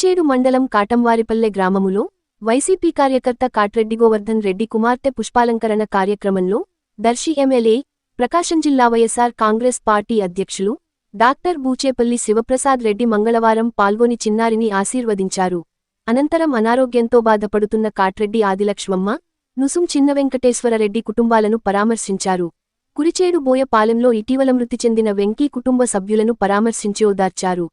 కురిచేడు మండలం కాటంవారిపల్లె గ్రామములో వైసీపీ కార్యకర్త కాట్రెడ్డి గోవర్ధన్ రెడ్డి కుమార్తె పుష్పాలంకరణ కార్యక్రమంలో దర్శి ఎమ్మెల్యే ప్రకాశం జిల్లా వైఎస్సార్ కాంగ్రెస్ పార్టీ అధ్యక్షులు డాక్టర్ బూచేపల్లి శివప్రసాద్ రెడ్డి మంగళవారం పాల్గొని చిన్నారిని ఆశీర్వదించారు. అనంతరం అనారోగ్యంతో బాధపడుతున్న కాట్రెడ్డి ఆదిలక్ష్మమ్మ నుసుం చిన్నవెంకటేశ్వరరెడ్డి కుటుంబాలను పరామర్శించారు. కురిచేడు బోయపాలెంలో ఇటీవల మృతి చెందిన వెంకీ కుటుంబ సభ్యులను పరామర్శించి ఓదార్చారు.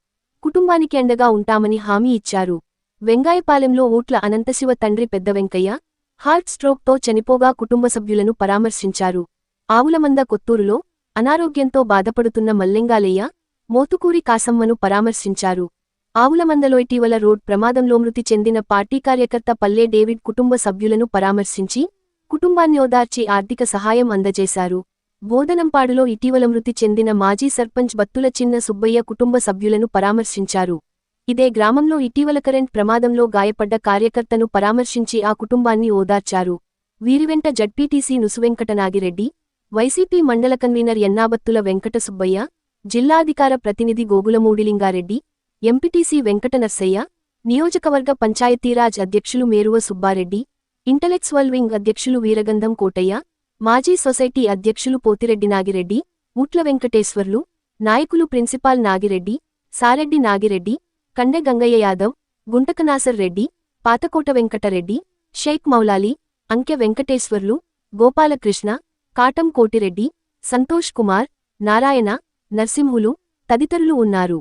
కుటుంబానికి అండగా ఉంటామని హామీ ఇచ్చారు. వెంగాయపాలెంలో ఊట్ల అనంతశివ తండ్రి పెద్ద వెంకయ్య హార్ట్ స్ట్రోక్తో చనిపోగా కుటుంబ సభ్యులను పరామర్శించారు. ఆవులమంద కొత్తూరులో అనారోగ్యంతో బాధపడుతున్న మల్లెంగాలయ్య మోతుకూరి కాసమ్మను పరామర్శించారు. ఆవులమందలో ఇటీవల రోడ్ ప్రమాదంలో మృతి చెందిన పార్టీ కార్యకర్త పల్లె డేవిడ్ కుటుంబ సభ్యులను పరామర్శించి కుటుంబాన్ని ఓదార్చి ఆర్థిక సహాయం అందజేశారు. బోధనంపాడులో ఇటీవల మృతి చెందిన మాజీ సర్పంచ్ బత్తుల చిన్న సుబ్బయ్య కుటుంబ సభ్యులను పరామర్శించారు. ఇదే గ్రామంలో ఇటీవల కరెంట్ ప్రమాదంలో గాయపడ్డ కార్యకర్తను పరామర్శించి ఆ కుటుంబాన్ని ఓదార్చారు. వీరివెంట ZPTC Nusuvenkatanagireddy YCP mandal convener Ennabattula Venkata Subbaiah జిల్లాధికార ప్రతినిధి గోగులమూడిలింగారెడ్డి ఎంపీటీసీ వెంకటనర్సయ్య నియోజకవర్గ పంచాయతీరాజ్ అధ్యక్షులు మేరువ సుబ్బారెడ్డి ఇంటలెక్చువల్ వింగ్ అధ్యక్షులు వీరగంధం కోటయ్య మాజీ సొసైటీ అధ్యక్షులు పోతిరెడ్డి నాగిరెడ్డి ఊట్ల వెంకటేశ్వర్లు నాయకులు ప్రిన్సిపాల్ నాగిరెడ్డి సారెడ్డి నాగిరెడ్డి కండె గంగయ్య యాదవ్ గుంటకనాసర్ రెడ్డి పాతకోట వెంకటరెడ్డి షేక్ మౌలాలి అంకె వెంకటేశ్వర్లు గోపాలకృష్ణ కాటం కోటిరెడ్డి సంతోష్ కుమార్ నారాయణ నర్సింహులు తదితరులు ఉన్నారు.